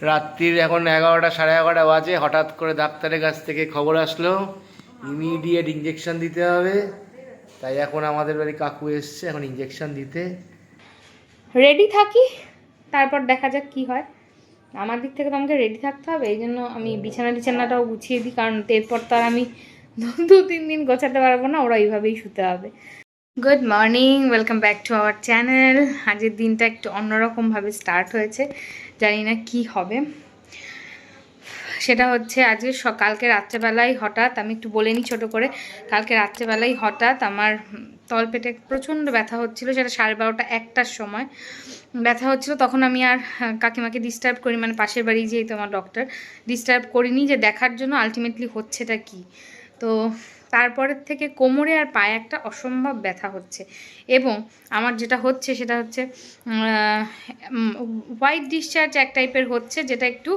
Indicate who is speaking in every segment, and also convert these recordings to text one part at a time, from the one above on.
Speaker 1: রাত্রির এখন এগারোটা, সাড়ে এগারোটা বাজে, হঠাৎ করে ডাক্তারের কাছ থেকে খবর আসলো ইমিডিয়েট ইঞ্জেকশন দিতে হবে। তাই এখন আমাদের বাড়ি কাকু এসছে, এখন ইঞ্জেকশন দিতে।
Speaker 2: রেডি থাকি? তারপর দেখা যাক কি হয়। আমার দিক থেকে তো আমাকে রেডি থাকতে হবে, এই জন্য আমি বিছানা টিছানাটাও গুছিয়ে দিই, কারণ এরপর তো আর আমি দু- তিন দিন গোছাতে পারব না, ওরা এইভাবেই শুতে হবে। Good morning welcome back to our channel আজকের দিনটা একটু অন্যরকমভাবে স্টার্ট হয়েছে। জানি না কি হবে। সেটা হচ্ছে আজকে কালকে রাত্রেবেলায় হঠাৎ, আমি একটু বলে নিই ছোটো করে, কালকে রাত্রেবেলায় হঠাৎ আমার তলপেটে প্রচণ্ড ব্যথা হচ্ছিল, সেটা সাড়ে বারোটা একটার সময়। ব্যথা হচ্ছিল, তখন আমি আর কাকিমাকে ডিস্টার্ব করি মানে পাশের বাড়ি যেহেতু আমার ডক্টর ডিস্টার্ব করিনি যে দেখার জন্য আলটিমেটলি হচ্ছেটা কি। তো তারপরের থেকে কোমরে আর পায়ে একটা অসম্ভব ব্যথা হচ্ছে। এবং আমার যেটা হচ্ছে সেটা হচ্ছে হোয়াইট ডিসচার্জ এক টাইপের হচ্ছে যেটা একটু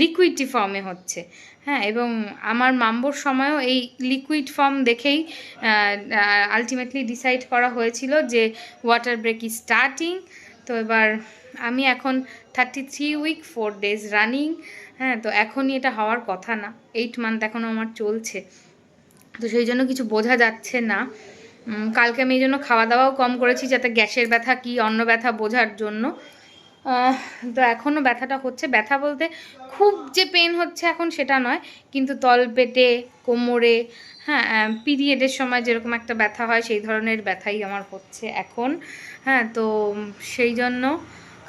Speaker 2: লিকুইডি ফর্মে হচ্ছে। হ্যাঁ এবং আমার মাম্বোর সময়ও এই লিকুইড ফর্ম দেখেই আলটিমেটলি ডিসাইড করা হয়েছিল যে ওয়াটার ব্রেক ইজ স্টার্টিং তো এবার আমি এখন thirty three week four days running হ্যাঁ তো এখনই এটা হওয়ার কথা না। এইট মান্থ এখনও আমার চলছে। তো সেই জন্য কিছু বোঝা যাচ্ছে না। কালকে আমি এই জন্য খাওয়া দাওয়াও কম করেছি যাতে গ্যাসের ব্যথা কি অন্য ব্যথা বোঝার জন্য। তো এখনও ব্যথাটা হচ্ছে। ব্যথা বলতে খুব যে পেন হচ্ছে এখন সেটা নয়, কিন্তু তল পেটে কোমরে হ্যাঁ পিরিয়ডের সময় যেরকম একটা ব্যথা হয় সেই ধরনের ব্যথাই আমার হচ্ছে এখন। হ্যাঁ তো সেই জন্য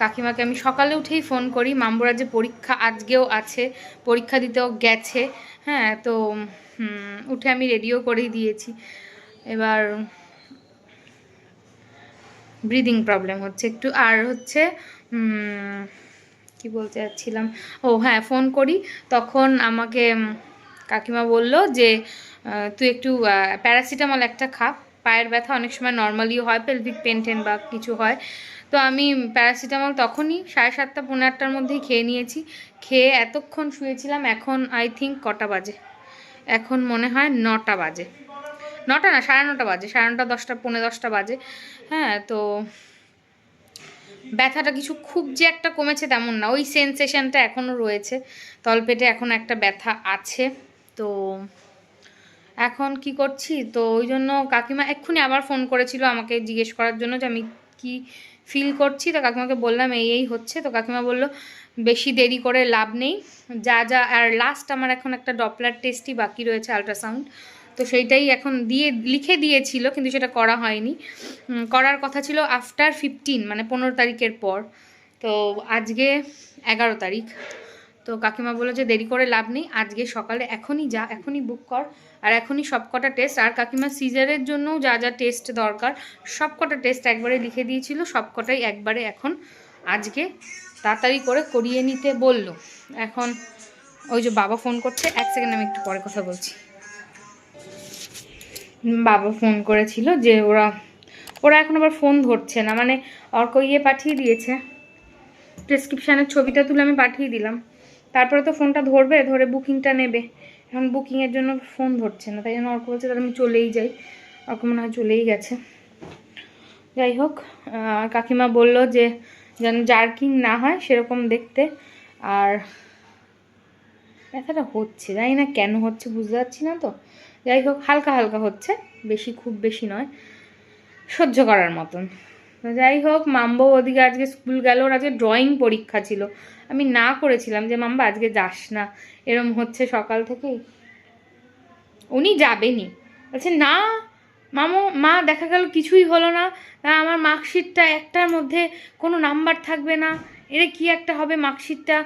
Speaker 2: কাকিমাকে আমি সকালে উঠেই ফোন করি। মাম্বুরার যে পরীক্ষা আজকেও আছে, পরীক্ষা দিতেও গেছে। হ্যাঁ তো উঠে আমি রেডিও করেই দিয়েছি। এবার ব্রিদিং প্রবলেম হচ্ছে একটু। আর হচ্ছে কি বলতে যাচ্ছিলাম ও হ্যাঁ ফোন করি। তখন আমাকে কাকিমা বলল যে তুই একটু প্যারাসিটামল একটা খা। পায়ের ব্যথা অনেক সময় নর্মালিও হয় পেলভিক পেন টেন বা কিছু হয়। তো আমি প্যারাসিটামল তখনই সাড়ে সাতটা পনেরো আটটার মধ্যেই খেয়ে নিয়েছি। খেয়ে এতক্ষণ শুয়েছিলাম, এখন আই থিঙ্ক কটা বাজে? এখন মনে হয় নটা বাজে। নটা না, সাড়ে নটা বাজে, সাড়ে নটা, দশটা, পৌনে দশটা বাজে। হ্যাঁ তো ব্যথাটা কিছু খুব যে একটা কমেছে তেমন না। ওই সেন্সেশনটা এখনও রয়েছে। তলপেটে এখন একটা ব্যথা আছে। তো এখন কি করছি? তো ওই জন্য কাকিমা এক্ষুনি আবার ফোন করেছিল আমাকে জিজ্ঞেস করার জন্য যে আমি কি ফিল করছি। তো কাকিমাকে বললাম, এই এই হচ্ছে। তো কাকিমা বলল বেশি দেরি করে লাভ নেই। যা যা, আর লাস্ট আমার এখন একটা ডপলার টেস্টই বাকি রয়েছে আলট্রাসাউন্ড তো সেইটাই এখন দিয়ে, লিখে দিয়েছিল, কিন্তু সেটা করা হয়নি। করার কথা ছিল আফটার ফিফটিন মানে পনেরো তারিখের পর। তো আজকে এগারো তারিখ। তো কাকিমা বলল যে দেরি করে লাভ নেই, আজকে সকালে এখনই যা, এখনই বুক কর। আর এখনই সবকটা টেস্ট আর কাকিমা সিজারের জন্যও যা যা টেস্ট দরকার, সবকটা টেস্ট একবারে লিখে দিয়েছিল, সবকটাই একবারে এখন আজকে তাড়াতাড়ি করে করিয়ে নিতে বলল। এখন ওই যে বাবা ফোন করছে, এক সেকেন্ড আমি একটু পরে কথা বলছি। বাবা ফোন করেছিল যে ওরা ওরা এখন আবার ফোন ধরছে না মানে অর্ক ইয়ে পাঠিয়ে দিয়েছে। প্রেসক্রিপশানের ছবিটা তুলে আমি পাঠিয়ে দিলাম। তারপরে তো ফোনটা ধরবে, ধরে বুকিংটা নেবে। এখন বুকিংয়ের জন্য ফোন ধরছে না, তাই জন্য অর্ক বলছে তাহলে আমি চলেই যাই। অর্ক মনে হয় চলেই গেছে। যাই হোক কাকিমা বলল যে যেন জার্কিং না হয় সেরকম দেখতে। আর ব্যথাটা হচ্ছে, জানি না কেন হচ্ছে বুঝতে পারছি না তো। যাই হোক, হালকা হালকা হচ্ছে, বেশি খুব বেশি নয়, সহ্য করার মতন। তো যাই হোক, মাম্বো ওদিকে আজকে স্কুল গেল, ওর আজকে ড্রয়িং পরীক্ষা ছিল। আমি না করেছিলাম যে, মাম্বা, আজকে যাস না। এরম হচ্ছে সকাল থেকেই। উনি যাবেনই। বলছে, না মামু, মা দেখা গেল কিছুই হলো না। আমার মার্কশিটটা একটার মধ্যে কোনো নাম্বার থাকবে না। এর কি একটা হবে মার্কশিটটা?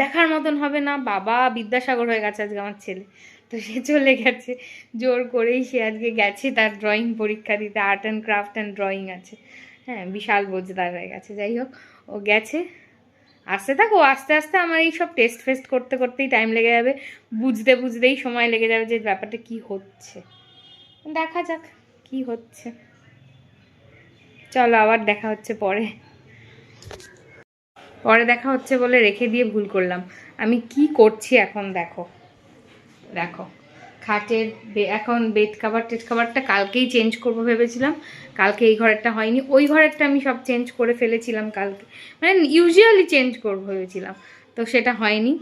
Speaker 2: দেখার মতন হবে না। বাবা বিদ্যাসাগর হয়ে গেছে আজকে আমার ছেলে। তো সে চলে গেছে। জোর করেই সে আজকে গেছে তার ড্রয়িং পরীক্ষা দিতে। Art and craft and drawing আছে। হ্যাঁ বিশাল বোঝদার হয়ে গেছে। যাই হোক, ও গেছে। আসতে থাকো আস্তে আস্তে আমার এই সব টেস্ট ফেস্ট করতে করতেই টাইম লেগে যাবে। বুঝতে বুঝতেই সময় লেগে যাবে যে ব্যাপারটা কি হচ্ছে। দেখা যাক। কি হচ্ছে? চলো আবার দেখা হচ্ছে পরে। পরে দেখা হচ্ছে বলে রেখে দিয়ে ভুল করলাম। আমি কি করছি এখন দেখো। দেখো, খাটের এখন বেড কাভার টেড কাভারটা কালকেই চেঞ্জ করব ভেবেছিলাম। কালকে এই ঘরেরটা হয়নি। ওই ঘরেরটা আমি সব চেঞ্জ করে ফেলেছিলাম কালকে। মানে ইউজুয়ালি চেঞ্জ করব ভেবেছিলাম। তো সেটা হয়নি।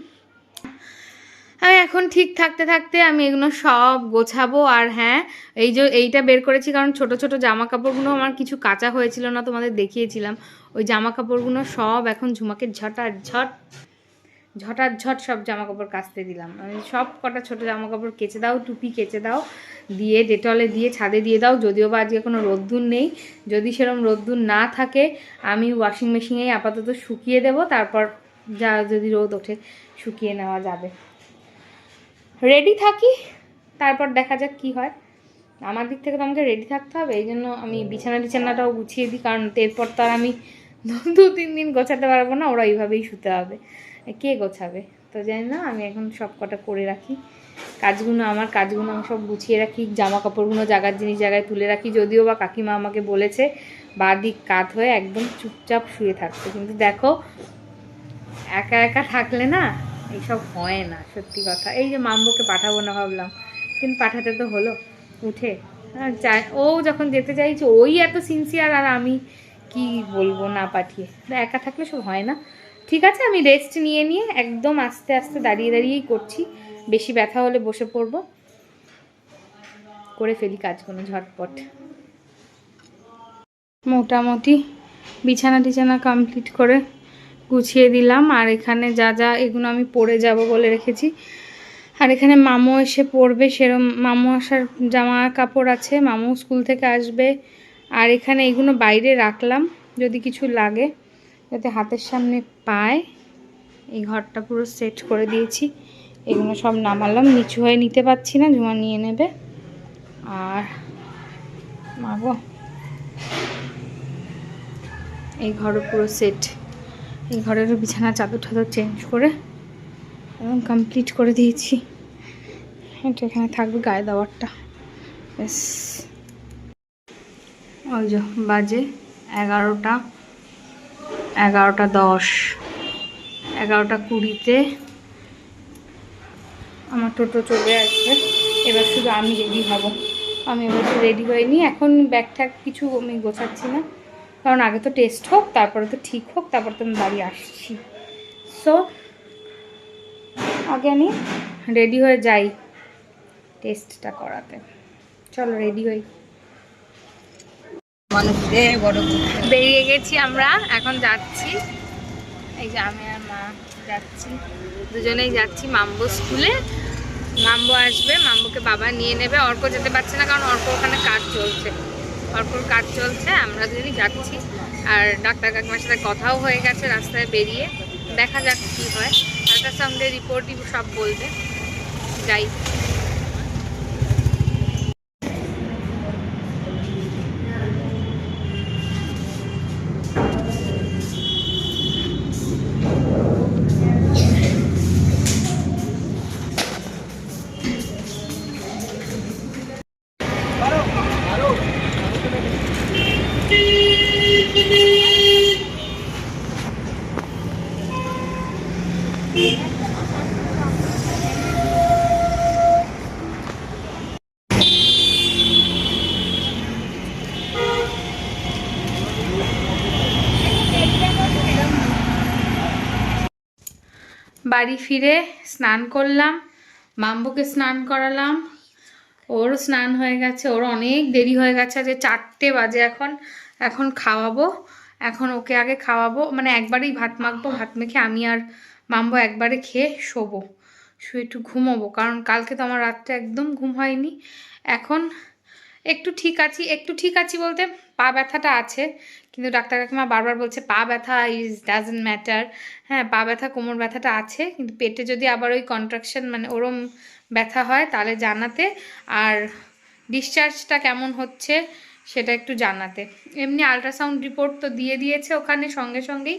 Speaker 2: এখন ঠিক থাকতে থাকতে আমি এগুলো সব গোছাবো আর হ্যাঁ এই যে এইটা বের করেছি কারণ ছোট ছোট জামা কাপড়গুলো আমার কিছু কাঁচা হয়েছিল না তোমাদের দেখিয়েছিলাম। ওই জামা কাপড়গুলো সব এখন ঝুমাকে ঝটার ঝট ঝটার ঝট সব জামা কাপড় কাচতে দিলাম। আমি সব কটা ছোট জামা কাপড় কেচে দাও, টুপি কেচে দাও, দিয়ে ডেটলে দিয়ে ছাদে দিয়ে দাও, যদিও বা আজকে কোনো রোদ্দুর নেই। যদি সেরকম রোদ্দুর না থাকে, আমি ওয়াশিং মেশিনেই আপাতত শুকিয়ে দেব, তারপর যা যদি রোদ ওঠে শুকিয়ে নেওয়া যাবে। রেডি থাকি তারপর দেখা যাক কি হয়। আমার দিক থেকে তো আমাকে রেডি থাকতে হবে এই জন্য আমি বিছানা টিছানাটাও গুছিয়ে দিই কারণ এরপর তো আর আমি দু- তিন দিন গোছাতে পারব না ওরা এইভাবেই শুতে হবে। কে গোছাবে? তো জানি না আমি এখন সব কটা করে রাখি। কাজগুলো আমার কাজগুলো আমি সব গুছিয়ে রাখি জামা কাপড়গুলো জায়গার জিনিস জায়গায় তুলে রাখি যদিও বা কাকিমা আমাকে বলেছে বা দিক কাত হয়ে একদম চুপচাপ শুয়ে থাকতে। কিন্তু দেখো একা একা থাকলে না এইসব হয় না, সত্যি কথা। এই যে মাম্বোকে পাঠাবো না ভাবলাম, কিন্তু পাঠাতে তো হলো, উঠে। ও যখন যেতে চাইছে, ওই এত সিনসিয়ার আর আমি কি বলব না পাঠিয়ে। একা থাকলে সব হয় না। ঠিক আছে, আমি রেস্ট নিয়ে নিয়ে একদম আস্তে আস্তে দাঁড়িয়ে দাঁড়িয়েই করছি। বেশি ব্যথা হলে বসে পড়ব। করে ফেলি কাজগুলো ঝটপট। মোটামুটি বিছানা টিছানা কমপ্লিট করে গুছিয়ে দিলাম। আর এখানে যা যা এগুলো আমি পরে যাব বলে রেখেছি। আর এখানে মামু এসে পড়বে সেরম মামু আসার জামা কাপড় আছে। মামু স্কুল থেকে আসবে। আর এখানে এগুলো বাইরে রাখলাম, যদি কিছু লাগে, যাতে হাতের সামনে পায়। এই ঘরটা পুরো সেট করে দিয়েছি। এগুলো সব নামালাম। নিচু হয়ে নিতে পারছি না ঝুমা নিয়ে নেবে। আর মাগো, এই ঘরও পুরো সেট। এই ঘরেরও বিছানা চাদর টাদর চেঞ্জ করে একদম কমপ্লিট করে দিয়েছি। এটা এখানে থাকবে গায়ে দেওয়ারটা ব্যাস। ওই যে বাজে এগারোটা এগারোটা দশ, এগারোটা কুড়িতে আমার টোটো চলে আসবে। এবার শুধু আমি রেডি হব। আমি এবার রেডি হইনি এখন ব্যাগ ট্যাগ কিছু আমি গোছাচ্ছি না। কারণ আগে তো টেস্ট হোক তারপরে তো ঠিক হোক তারপর তো আমি বাড়ি আসছি। সো আগে আমি রেডি হয়ে যাই টেস্টটা করাতে। চলো রেডি হই। বেরিয়ে গেছি আমরা এখন যাচ্ছি। এই যে আমি আর মা যাচ্ছি। দুজনেই যাচ্ছি মাম্বো স্কুলে। মাম্বো আসবে মাম্বোকে বাবা নিয়ে নেবে। অর্ক যেতে পারছে না কারণ অর্ক ওখানে কাজ চলছে। অর্কর কাজ চলছে, আমরা দুজনই যাচ্ছি। আর ডাক্তার কাকিমার সাথে কথাও হয়ে গেছে, রাস্তায় বেরিয়ে। দেখা যাক কী হয়। আল্ট্রাসাউন্ডের রিপোর্টই সব বলবে। যাই। বাড়ি ফিরে স্নান করলাম, মাম্বুকে স্নান করালাম। ওরও স্নান হয়ে গেছে, ওর অনেক দেরি হয়ে গেছে যে চারটে বাজে এখন। এখন খাওয়াবো, এখন ওকে আগে খাওয়াবো মানে একবারেই ভাত মাখবো, ভাত মেখে আমি আর মাম্বো একবারে খেয়ে শোবো, শুয়ে একটু ঘুমোবো, কারণ কালকে তো আমার রাত্রে একদম ঘুম হয়নি। এখন একটু ঠিক আছি, একটু ঠিক আছি বলতে পা ব্যথাটা আছে, কিন্তু ডাক্তার কাকিমা বারবার বলছে, পা ব্যথা ইজ ডাজেন্ট ম্যাটার হ্যাঁ পা ব্যথা, কোমর ব্যথাটা আছে, কিন্তু পেটে যদি আবার ওই কন্ট্রাকশন মানে ওরম ব্যথা হয়, তাহলে জানাতে। আর ডিসচার্জটা কেমন হচ্ছে, সেটা একটু জানাতে। এমনি আল্ট্রাসাউন্ড রিপোর্ট তো দিয়ে দিয়েছে ওখানে সঙ্গে সঙ্গেই।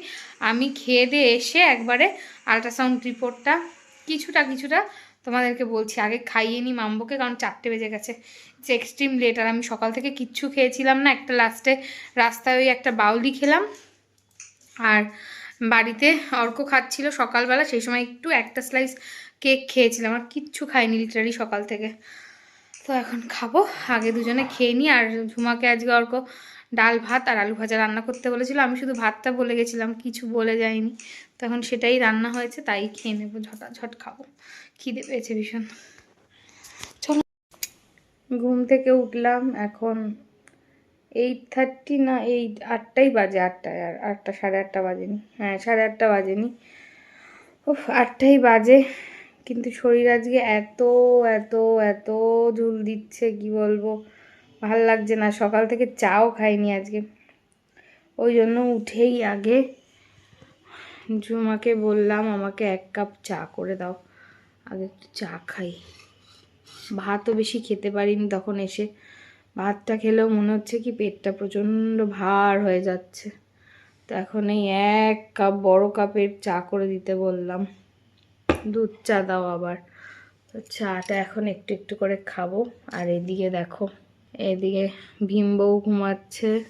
Speaker 2: আমি খেয়ে দিয়ে এসে একবারে আল্ট্রাসাউন্ড রিপোর্টটা কিছুটা কিছুটা তোমাদেরকে বলছি, আগে খাইয়ে নি মাম্বোকে, কারণ চারটে বেজে গেছে। ইটস এক্সট্রিম লেট আর আমি সকাল থেকে কিচ্ছু খেয়েছিলাম না। একটা লাস্টে রাস্তায় ওই একটা বাউলি খেলাম। আর বাড়িতে অর্ক খাচ্ছিল সকালবেলা, সেই সময় একটু একটা স্লাইস কেক খেয়েছিলাম। আর কিচ্ছু খাইনি লিটারি সকাল থেকে। তো এখন খাব, আগে দুজনে খেয়ে নিই আর ঝুমাকে আজকে অর্ক ডাল ভাত আর আলু ভাজা রান্না করতে বলেছিল। আমি শুধু ভাতটা বলে গেছিলাম, কিছু বলে যাইনি তখন সেটাই রান্না হয়েছে, তাই খেয়ে নেব, ঝটাঝট খাব। খিদে পেয়েছে ভীষণ। ঘুম থেকে উঠলাম, এখন এইট থার্টি না এইট আটটাই বাজে আটটায়, আর আটটা, সাড়ে আটটা বাজেনি। হ্যাঁ সাড়ে আটটা বাজেনি। উফ, আটটাই বাজে, কিন্তু শরীর আজকে এত এত এত ঝুল দিচ্ছে, কি বলব? ভালো লাগছে না, সকাল থেকে চাও খাইনি আজকে। ওই জন্য উঠেই আগে জুমাকে বললাম, আমাকে এক কাপ চা করে দাও, আগে একটু চা খাই। ভাতও বেশি খেতে পারিনি তখন এসে। ভাতটা খেলেও মনে হচ্ছে কি পেটটা প্রচণ্ড ভার হয়ে যাচ্ছে। তো এখন এই এক কাপ বড় কাপের চা করে দিতে বললাম। দুধ চা দাও আবার। তো চাটা এখন একটু একটু করে খাব। আর এদিকে দেখো, এদিকে ভীমবউ ঘুমাচ্ছে,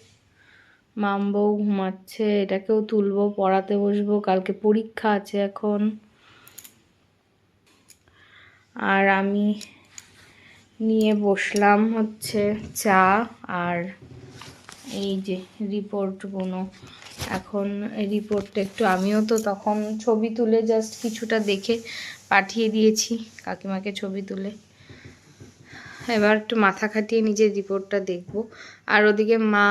Speaker 2: মামবউ ঘুমাচ্ছে। এটাকেও তুলবো, পড়াতে বসবো। কালকে পরীক্ষা আছে এখন। আর আমি নিয়ে বসলাম হচ্ছে চা আর এই যে রিপোর্টগুলো এখন রিপোর্টটা একটু আমিও তো তখন ছবি তুলে জাস্ট কিছুটা দেখে পাঠিয়ে দিয়েছি কাকিমাকে ছবি তুলে। এবার একটু মাথা খাটিয়ে নিজের রিপোর্টটা দেখব। আর ওদিকে মা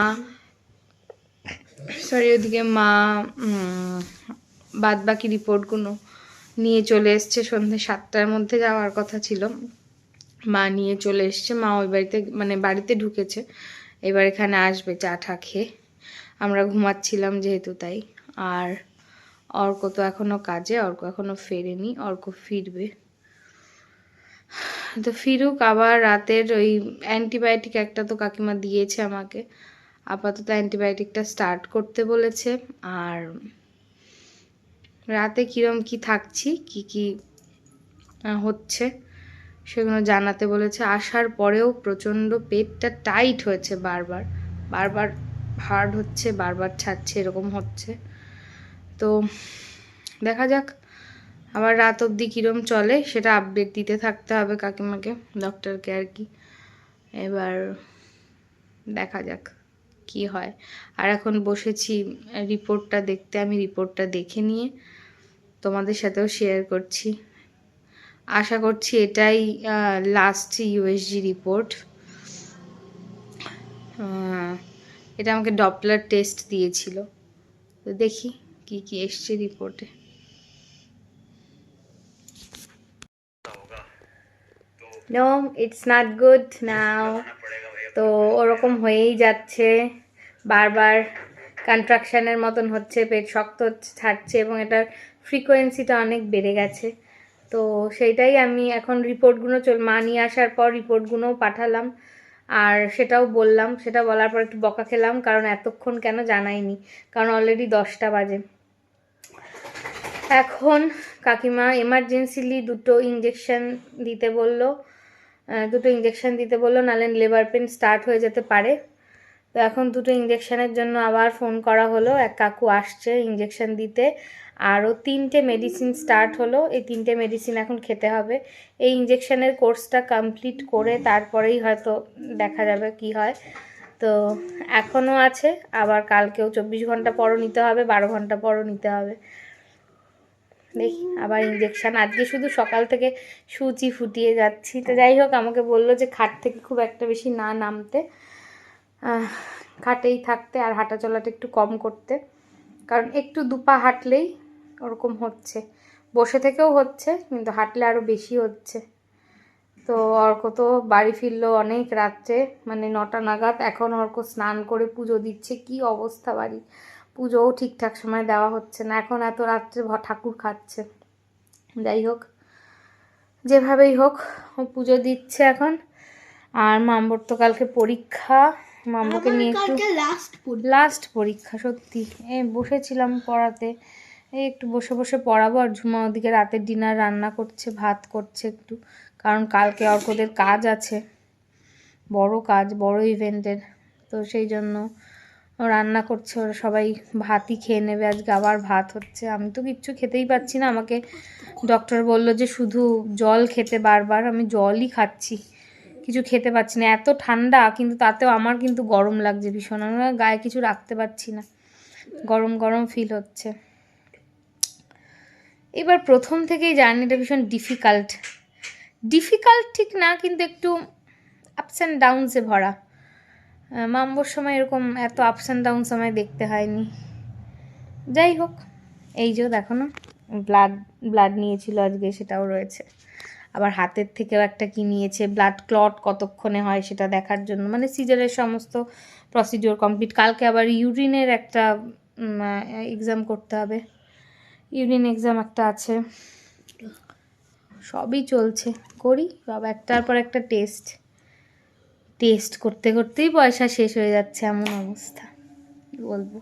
Speaker 2: সরি ওদিকে মা বাদ বাকি রিপোর্টগুলো নিয়ে চলে এসছে সন্ধ্যে সাতটার মধ্যে যাওয়ার কথা ছিল। মা নিয়ে চলে এসছে। মা ওই বাড়িতে মানে বাড়িতে ঢুকেছে। এবার এখানে আসবে চা ঠা খেয়ে। আমরা ঘুমাচ্ছিলাম যেহেতু তাই। আর অর্ক তো এখনও কাজে, অর্ক এখনও ফেরেনি, অর্ক ফিরবে। তো ফিরুক, আবার রাতের ওই অ্যান্টিবায়োটিক একটা তো কাকিমা দিয়েছে আমাকে। আপাতত অ্যান্টিবায়োটিকটা স্টার্ট করতে বলেছে। আর রাতে কীরম কি থাকছি, কি কি হচ্ছে? সেগুলো জানাতে বলেছে, আসার পরেও প্রচণ্ড পেটটা টাইট হয়েছে বারবার। বারবার হার্ড হচ্ছে, বারবার ছাড়ছে, এরকম হচ্ছে। তো দেখা যাক, আবার রাত অবধি কীরম চলে সেটা আপডেট দিতে থাকতে হবে কাকিমাকে ডক্টরকে আর কি। এবার দেখা যাক কি হয়। আর এখন বসেছি রিপোর্টটা দেখতে, আমি রিপোর্টটা দেখে নিয়ে তোমাদের সাথেও শেয়ার করছি। আশা করছি এটাই লাস্ট ইউএসজি রিপোর্ট এটা আমাকে ডপলার টেস্ট দিয়েছিল। তো দেখি কি কি এসছে রিপোর্টে no it's not good now তো ওরকম হয়েই যাচ্ছে। বারবার কন্ট্রাকশানের মতন হচ্ছে, পেট শক্ত হচ্ছে, ছাড়ছে এবং এটার ফ্রিকোয়েন্সিটা অনেক বেড়ে গেছে। তো সেইটাই আমি এখন রিপোর্টগুলো চল, মা নিয়ে আসার পর রিপোর্টগুলোও পাঠালাম। আর সেটাও বললাম, সেটা বলার পর একটু বকা খেলাম, কারণ এতক্ষণ কেন জানাইনি? কারণ অলরেডি দশটা বাজে। এখন কাকিমা এমার্জেন্সিলি দুটো ইঞ্জেকশন দিতে বলল দুটো ইঞ্জেকশন দিতে বলল, নাহলে লেবার পেন স্টার্ট হয়ে যেতে পারে। তো এখন দুটো ইঞ্জেকশানের জন্য আবার ফোন করা হলো। এক কাকু আসছে ইঞ্জেকশন দিতে। আরও তিনটে মেডিসিন স্টার্ট হলো। এই তিনটে মেডিসিন এখন খেতে হবে। এই ইঞ্জেকশানের কোর্সটা কমপ্লিট করে তারপরেই হয়তো দেখা যাবে কি হয়। তো এখনও আছে। আবার কালকেও চব্বিশ ঘণ্টা পরও নিতে হবে, বারো ঘণ্টা পরও নিতে হবে। দেখি, আবার ইঞ্জেকশন আজকে শুধু সকাল থেকে সুচি ফুটিয়ে যাচ্ছি। তো যাই হোক, আমাকে বলল যে খাট থেকে খুব একটা বেশি না নামতে। খাটেই থাকতে আর হাঁটা চলাটা একটু কম করতে। কারণ একটু দুপা হাঁটলেই ওরকম হচ্ছে। বসে থেকেও হচ্ছে, কিন্তু হাঁটলে আরও বেশি হচ্ছে। তো অর্ক তো বাড়ি ফিরলো অনেক রাত্রে মানে নটা নাগাদ। এখন অর্ক স্নান করে পুজো দিচ্ছে। কি অবস্থা বাড়ি পুজোও ঠিকঠাক সময় দেওয়া হচ্ছে না। এখন এত রাত্রে ঠাকুর খাচ্ছে। যাই হোক, যেভাবেই হোক, ও পুজো দিচ্ছে এখন। আর মাম্বর তো কালকে পরীক্ষা। মাম্বকে নিয়ে একটু
Speaker 3: লাস্ট
Speaker 2: লাস্ট পরীক্ষা। সত্যি। এ বসেছিলাম পড়াতে। এই একটু বসে বসে পড়াবো আর ঝুমা ওদিকে রাতের ডিনার রান্না করছে ভাত করছে একটু। কারণ কালকে অর্কদের কাজ আছে। বড় কাজ বড় ইভেন্টের তো সেই জন্য রান্না করছে ওরা সবাই। ভাতই খেয়ে নেবে আজকে আবার ভাত হচ্ছে। আমি তো কিচ্ছু খেতেই পাচ্ছি না। আমাকে ডক্টর বলল যে শুধু জল খেতে বারবার আমি জলই খাচ্ছি। কিছু খেতে পাচ্ছি না। এত ঠান্ডা, কিন্তু তাতেও আমার কিন্তু গরম লাগছে ভীষণ। আমি গায়ে কিছু রাখতে পারছি না। গরম গরম ফিল হচ্ছে। এবার প্রথম থেকেই জার্নিটা ভীষণ ডিফিকাল্ট ডিফিকাল্ট ঠিক না, কিন্তু একটু আপস অ্যান্ড ডাউনসে ভরা। মাম্বোর সময় এরকম এত আপস অ্যান্ড ডাউনস আমায় দেখতে হয়নি। যাই হোক, এই যে দেখো না ব্লাড ব্লাড নিয়েছিল আজকে, সেটাও রয়েছে। আবার হাতের থেকেও একটা কি নিয়েছে ব্লাড ক্লট কতক্ষণে হয় সেটা দেখার জন্য। মানে সিজারের সমস্ত প্রসিডিওর কমপ্লিট কালকে আবার ইউরিনের একটা এক্সাম করতে হবে। ইউরিন এক্সাম একটা আছে। সবই চলছে। করি। সব একটার পর একটা টেস্ট টেস্ট করতে করতেই পয়সা শেষ হয়ে যাচ্ছে, এমন অবস্থা। বলব?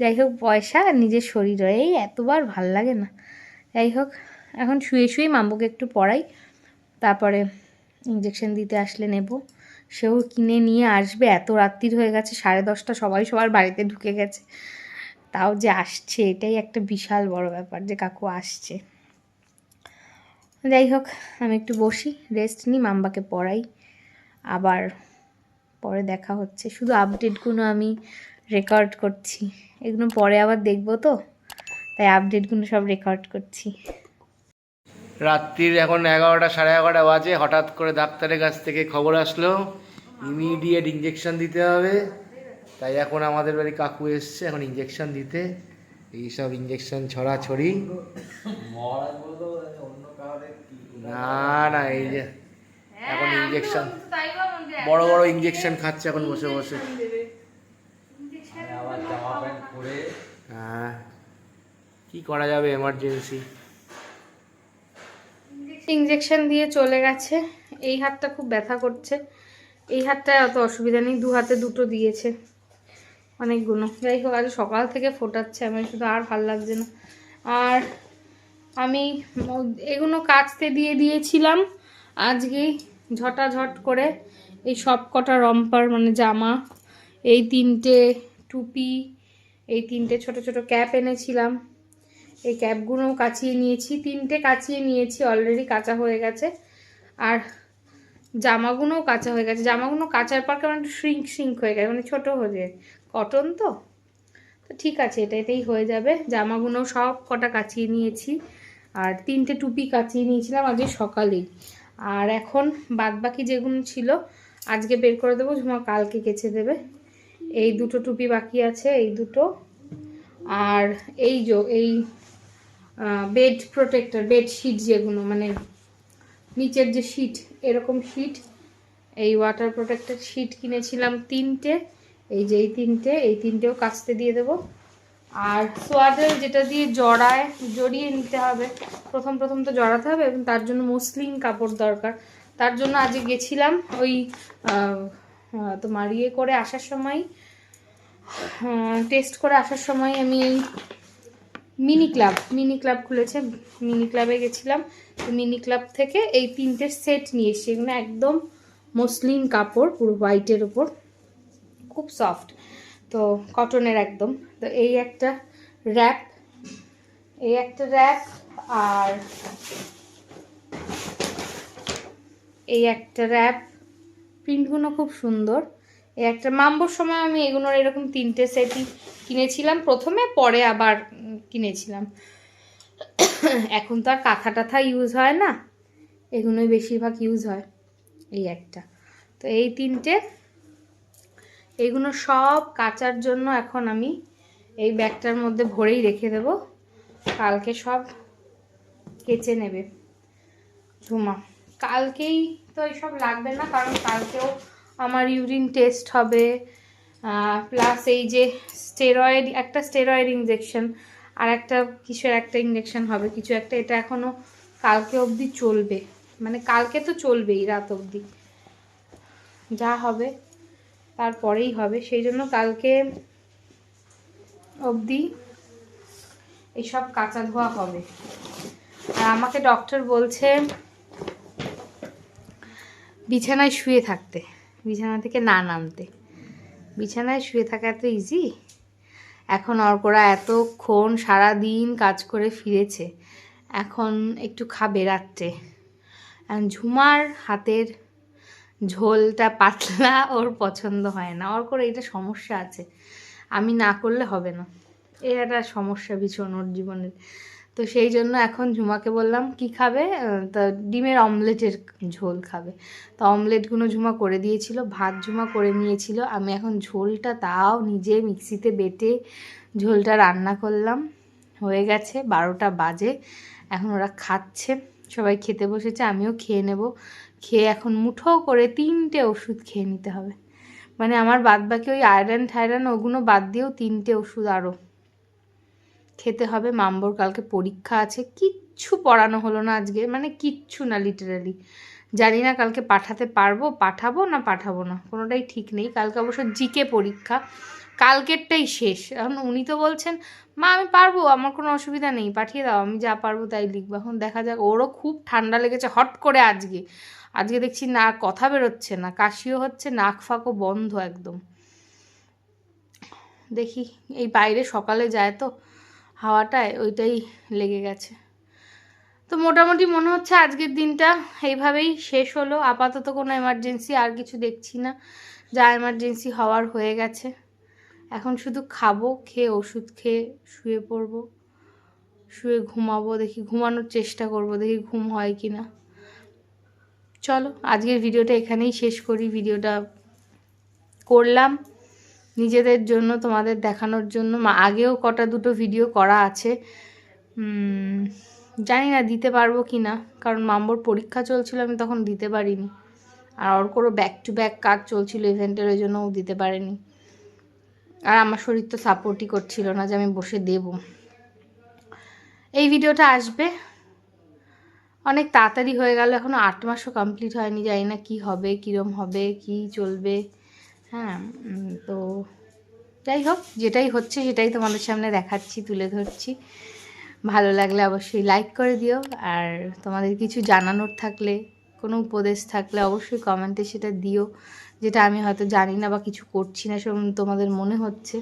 Speaker 2: যাই হোক, পয়সা আর নিজের শরীর, এই এতবার ভালো লাগে না। যাই হোক, এখন শুয়ে শুয়েই মাম্বুকে একটু পড়াই। তারপরে ইঞ্জেকশন দিতে আসলে নেব। সেও কিনে নিয়ে আসবে, এত রাত্রির হয়ে গেছে, সাড়ে দশটা সবাই সবার বাড়িতে ঢুকে গেছে। তাও যে আসছে, এটাই একটা বিশাল বড় ব্যাপার যে কাকু আসছে। যাই হোক, আমি একটু বসি রেস্ট নিই, মাম্বাকে পড়াই। আবার পরে দেখা হচ্ছে। শুধু আপডেটগুলো আমি রেকর্ড করছি। এগুলো পরে আবার দেখব তো? তাই আপডেটগুলো সব রেকর্ড করছি।
Speaker 1: রাত্রির এখন এগারোটা সাড়ে এগারোটা বাজে হঠাৎ করে ডাক্তারের কাছ থেকে খবর আসলো ইমিডিয়েট ইঞ্জেকশন দিতে হবে। তাই এখন আমাদের বাড়ি কাকু এসছে এখন ইঞ্জেকশন দিতে। এইসব ইঞ্জেকশন ছড়াছড়ি। না না এই যে এখন ইঞ্জেকশন বড় বড় ইঞ্জেকশন খাচ্ছে এখন বসে বসে। হ্যাঁ। কি করা যাবে এমার্জেন্সি
Speaker 2: ইঞ্জেকশন দিয়ে চলে গেছে। এই হাতটা খুব ব্যথা করছে। এই হাতটায় অত অসুবিধা নেই, দু হাতে দুটো দিয়েছে অনেকগুলো। যাই হোক, আজ সকাল থেকে ফোটাচ্ছে, আমার শুধু আর ভালো লাগছে না। আর আমি এগুলো কাচতে দিয়ে দিয়েছিলাম। আজকেই ঝটাঝট করে এই সব কটা রম্পার মানে জামা, এই তিনটে টুপি, এই তিনটে ছোট ছোট ক্যাপ এনেছিলাম। এই ক্যাপগুলোও কাচিয়ে নিয়েছি, তিনটে কাচিয়ে নিয়েছি অলরেডি কাঁচা হয়ে গেছে। আর জামাগুলোও কাঁচা হয়ে গেছে। জামাগুলো কাচার পর কেমন একটু শ্রিঙ্ক শ্রিঙ্ক হয়ে গেছে মানে ছোটো হয়ে যায় কটন তো? তো ঠিক আছে, এটা এটাই হয়ে যাবে। জামাগুলো সব কটা কাচিয়ে নিয়েছি। আর তিনটে টুপি কাচিয়ে নিয়েছিলাম আজকে সকালেই আর এখন বাদ বাকি যেগুলো ছিল, আজকে বের করে দেবো, ঝুমা কালকে কেচে দেবে। এই দুটো টুপি বাকি আছে, এই দুটো। আর এই যে, এই বেড প্রোটেক্টর বেড শিট যেগুলো মানে নিচের যে শিট এরকম শিট এই ওয়াটার প্রোটেক্টর শিট কিনেছিলাম তিনটে, এই যে এই তিনটে, এই তিনটেও কাচতে দিয়ে দেবো। আর সোয়াটার যেটা দিয়ে জড়ায়, জড়িয়ে নিতে হবে, প্রথম প্রথম তো জড়াতে হবে, এবং তার জন্য মসলিন কাপড় দরকার। তার জন্য আজকে গেছিলাম ওই তোমার ইয়ে করে আসার সময় টেস্ট করে আসার সময় আমি এই মিনি ক্লাব মিনি ক্লাব খুলেছে, মিনি ক্লাবে গেছিলাম। তো মিনি ক্লাব থেকে এই তিনটে সেট নিয়ে এসেছি। এগুলো একদম মসলিন কাপড়, পুরো হোয়াইটের ওপর খুব সফট তো কটনের একদম। তো এই একটা র্যাপ এই একটা র্যাপ আর এই একটা র্যাপ প্রিন্টগুলো খুব সুন্দর। একটা মাম্বোর সময় আমি এগুলোর এরকম তিনটে সেটই কিনেছিলাম। প্রথমে, পরে আবার কিনেছিলাম। এখন তো আর কাঁথা টাথা ইউজ হয় না। এগুলোই বেশিরভাগ ইউজ হয়। এই একটা। তো এই তিনটে। এইগুলো সব কাচার জন্য এখন আমি এই ব্যাগটার মধ্যে ভরেই রেখে দেব। কালকে সব কেচে নেবে। ঝুমা। কালকেই তো এইসব লাগবে না, কারণ কালকেও আমার ইউরিন টেস্ট হবে প্লাস এই যে স্টেরয়েড একটা স্টেরয়েড ইঞ্জেকশন আর একটা কিসের একটা ইঞ্জেকশন হবে, কিছু একটা, এটা এখনও কালকে অবধি চলবে মানে কালকে তো চলবেই রাত অবধি। যা হবে তারপরেই হবে, সেই জন্য কালকে অবধি এইসব কাঁচা ধোয়া হবে। আর আমাকে ডক্টর বলছে, বিছানায় শুয়ে থাকতে। বিছানা থেকে না নামতে। বিছানায় শুয়ে থাকা এত ইজি এখন অর্করা এতক্ষণ সারা দিন কাজ করে ফিরেছে। এখন একটু খাবে রাত্রে। ঝুমার হাতের ঝোলটা পাতলা, ওর পছন্দ হয় না। ওর করে এটা সমস্যা আছে। আমি না করলে হবে না। এর একটা সমস্যা ভীষণ ওর জীবনের। তো সেই জন্য এখন ঝুমাকে বললাম, কি খাবে? তা ডিমের অমলেটের ঝোল খাবে। তো অমলেটগুলো ঝুমা করে দিয়েছিল, ভাত ঝুমা করে নিয়েছিল। আমি এখন ঝোলটা তাও নিজে মিক্সিতে বেটে ঝোলটা রান্না করলাম। হয়ে গেছে, বারোটা বাজে। এখন ওরা খাচ্ছে, সবাই খেতে বসেছে, আমিও খেয়ে নেব। খেয়ে এখন মুঠো করে তিনটে ওষুধ খেয়ে নিতে হবে। মানে আমার বাদ বাকি ওই আয়রন থাইরন ওগুলো বাদ দিয়েও তিনটে ওষুধ আরও খেতে হবে, মাম্বর কালকে পরীক্ষা আছে, কিচ্ছু পড়ানো হলো না আজকে মানে কিচ্ছু না লিটারালি জানি না কালকে পাঠাতে পারব, পাঠাবো না পাঠাবো না, কোনোটাই ঠিক নেই। কালকে অবশ্য জিকে পরীক্ষা, কালকেরটাই শেষ। এখন উনি তো বলছেন, মা, আমি পারব, আমার কোনো অসুবিধা নেই, পাঠিয়ে দাও, আমি যা পারব তাই লিখব। এখন দেখা যাক, ওরও খুব ঠান্ডা লেগেছে হট করে আজকে। আজকে দেখছি না, কথা বেরোচ্ছে না, কাশিও হচ্ছে, নাক ফাঁকও বন্ধ একদম। দেখি, এই বাইরে সকালে যায় তো হাওয়াটায় ওইটাই লেগে গেছে। তো মোটামুটি মনে হচ্ছে আজকের দিনটা এইভাবেই শেষ হলো। আপাতত কোনো এমার্জেন্সি আর কিছু দেখছি না। যা এমার্জেন্সি হওয়ার হয়ে গেছে। এখন শুধু খাব, খেয়ে ওষুধ খেয়ে শুয়ে পড়ব। শুয়ে ঘুমাবো, দেখি ঘুমানোর চেষ্টা করব, দেখি ঘুম হয় কি না চলো, আজকের ভিডিওটা এখানেই শেষ করি। ভিডিওটা করলাম। নিজেদের জন্য, তোমাদের দেখানোর জন্য। আগেও কটা দুটো ভিডিও করা আছে। জানি না দিতে পারব কি না কারণ মাম্বর পরীক্ষা চলছিল, আমি তখন দিতে পারিনি। আর ওর কোনো ব্যাক টু ব্যাক কাজ চলছিল ইভেন্টের ওই জন্য ও দিতে পারেনি। আর আমার শরীর তো সাপোর্টই করছিল না যে আমি বসে দেব। এই ভিডিওটা আসবে। অনেক তাড়াতাড়ি হয়ে গেল এখনও আট মাসও কমপ্লিট হয়নি, জানি না কী হবে, কীরম হবে, কি চলবে। হ্যাঁ তো যাই হোক, যেটাই হচ্ছে সেটাই তোমাদের সামনে দেখাচ্ছি, তুলে ধরছি। ভালো লাগলে অবশ্যই লাইক করে দিও, আর তোমাদের কিছু জানানোর থাকলে, কোনো উপদেশ থাকলে অবশ্যই কমেন্টে সেটা দিও, যেটা আমি হয়তো জানি না বা কিছু করছি না সেরকম তোমাদের মনে হচ্ছে।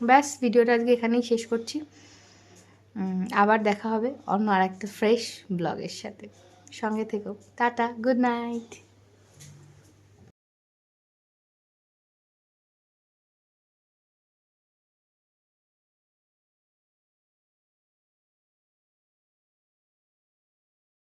Speaker 2: ব্যাস, ভিডিওটা আজকে এখানেই শেষ করছি। আবার দেখা হবে অন্য আর একটা ফ্রেশ ব্লগের সাথে। সঙ্গে থেকো। Tata good night